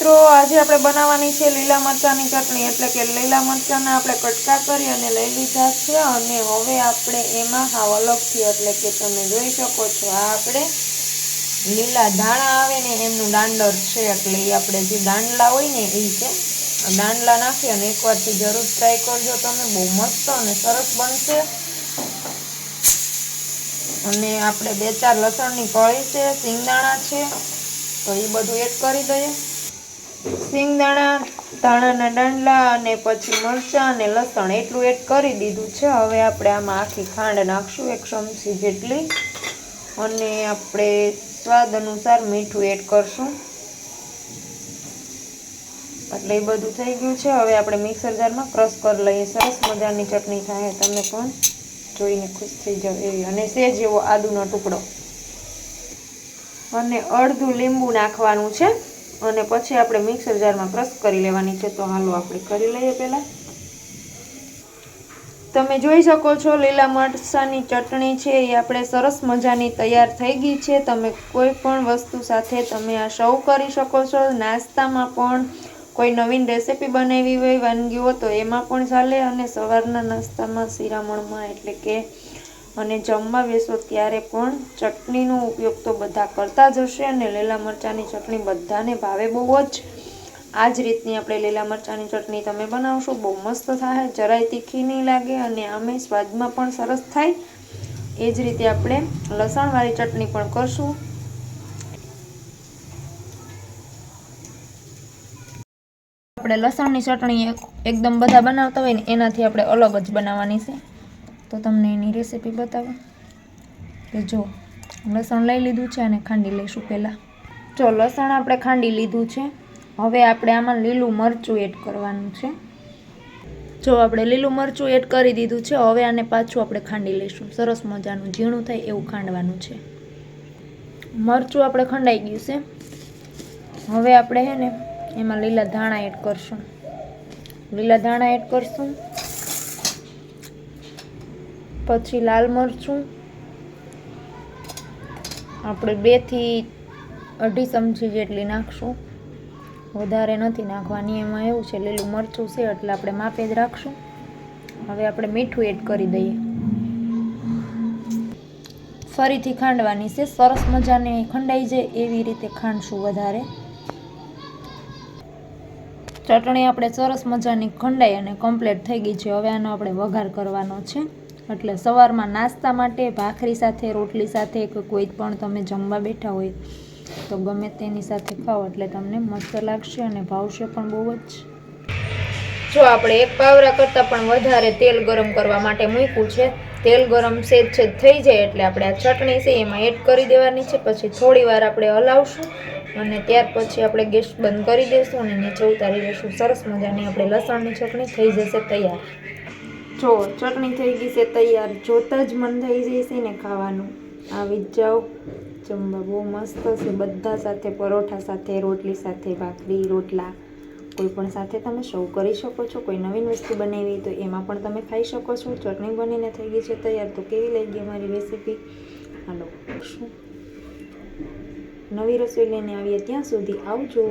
મિત્રો, આજે આપણે બનાવવાની છે લીલા મરચાંની ચટણી. એટલે કે લીલા મરચાંના આપણે કટકા કરી અને લઈ લીધા છે અને હવે આપણે એમાં હાવ અલગથી, એટલે કે તમે જોઈ શકો છો, આ આપણે લીલા ધાણા આવે ને એમનું દાંડર છે, એટલે એ આપણે જે દાંડલા હોય ને એ છે દાંડલા નાખી અને એકવારથી જરૂર ટ્રાય કરજો તમે, બહુ મસ્ત અને સરસ બનશે. અને આપણે બે ચાર લસણની કળી છે, સિંગદાણા છે, તો એ બધું એડ કરી દઈએ. સિંગદાણા, ધાણાના ડાંડલા અને પછી મરચાં અને લસણ એટલું એડ કરી દીધું છે. હવે આપણે આમાં આખી ખાંડ નાખશું એક ચમચી જેટલી અને આપણે સ્વાદ અનુસાર મીઠું એડ કરશું. એટલે એ બધું થઈ ગયું છે. હવે આપણે મિક્સર જારમાં ક્રશ કરી લઈએ. સરસ મજાની ચટણી થાય. તમે પણ જોઈને ખુશ થઈ જાવ એવી. અને સેજ એવો આદુનો ટુકડો. અને અડધું લીંબુ નાખવાનું છે. અને પછી આપણે મિક્સર જારમાં ક્રશ કરી લેવાની છે. તો હાલો આપણે કરી લઈએ પહેલાં. તમે જોઈ શકો છો, લીલા મરસાની ચટણી છે. એ આપણે સરસ મજાની તૈયાર થઈ ગઈ છે. તમે કોઈ પણ વસ્તુ સાથે તમે આ સર્વ કરી શકો છો. નાસ્તામાં પણ કોઈ નવીન રેસીપી બનાવી હોય વાનગીઓ, તો એમાં પણ ચાલે. અને સવારના નાસ્તામાં શિરામણમાં એટલે કે અને જમવા બેસો ત્યારે પણ ચટણીનો ઉપયોગ તો બધા કરતા જ હશે અને લીલા મરચાંની ચટણી બધાને ભાવે બહુ જ. આ જ રીતની આપણે લીલા મરચાંની ચટણી તમે બનાવશો બહુ મસ્ત થાય, જરાય તીખી નહીં લાગે અને આમે સ્વાદમાં પણ સરસ થાય. એ જ રીતે આપણે લસણવાળી ચટણી પણ કરશું. આપણે લસણની ચટણી એકદમ બધા બનાવતા હોય ને એનાથી આપણે અલગ જ બનાવવાની છે. તો તમને એની રેસીપી બતાવું. કે જો, લસણ લઈ લીધું છે અને ખાંડી લઈશું પહેલાં. જો, લસણ આપણે ખાંડી લીધું છે. હવે આપણે આમાં લીલું મરચું એડ કરવાનું છે. જો, આપણે લીલું મરચું એડ કરી દીધું છે, હવે આને પાછું આપણે ખાંડી લઈશું. સરસ મજાનું ઝીણું થાય એવું ખાંડવાનું છે. મરચું આપણે ખંડાઈ ગયું છે. હવે આપણે હે ને, એમાં લીલા ધાણા એડ કરશું. લીલા ધાણા એડ કરશું. પછી લાલ મરચું. આપણે બેથી અઢી ચમચી જેટલી નાખશું. વધારે નથી નાખવાની, એમાં એવું છે, લીલું મરચું છે, એટલે આપણે માપે જ રાખશું. હવે આપણે મીઠું એડ કરી દઈએ. ફરીથી ખાંડવાની છે, સરસ મજાને ખંડાઈ જાય એવી રીતે ખાંડશું વધારે. ચટણી આપણે સરસ મજાની ખંડાઈ અને કમ્પ્લીટ થઈ ગઈ છે. હવે આનો આપણે વઘાર કરવાનો છે. એટલે સવારમાં નાસ્તા માટે, ભાખરી સાથે, રોટલી સાથે કે કોઈ પણ તમે જમવા બેઠા હોય તો ગમે તેની સાથે ખાઓ. એટલે તમને મસ્ત લાગશે અને ભાવશે પણ બહુ જ. જો આપણે એક પાવરા કરતાં પણ વધારે તેલ ગરમ કરવા માટે મૂક્યું છે, તેલ ગરમ સેજ છેદ થઈ જાય. એટલે આપણે આ ચટણી છે એમાં એડ કરી દેવાની છે. પછી થોડી વાર આપણે હલાવશું અને ત્યાર પછી આપણે ગેસ બંધ કરી દઈશું અને નીચે ઉતારી દઈશું. સરસ મજાની આપણે લસણની ચટણી થઈ જશે તૈયાર. જો, ચટણી થઈ ગઈ છે તૈયાર. જોતાં જ મન થઈ જશે ને ખાવાનું. આવી જ જાઓ. જમવા બહુ મસ્ત છે. બધા સાથે પરોઠા સાથે, રોટલી સાથે, ભાખરી, રોટલા. કોઈ પણ સાથે તમે સર્વ કરી શકો છો. કોઈ નવીન વસ્તુ બનાવી તો એમાં પણ તમે ખાઈ શકો છો. ચટણી બનીને થઈ ગઈ છે તૈયાર. તો કેવી લઈ ગઈ અમારી રેસીપી હાલો, શું? નવી રસોઈ લઈને આવીએ ત્યાં સુધી આવજો.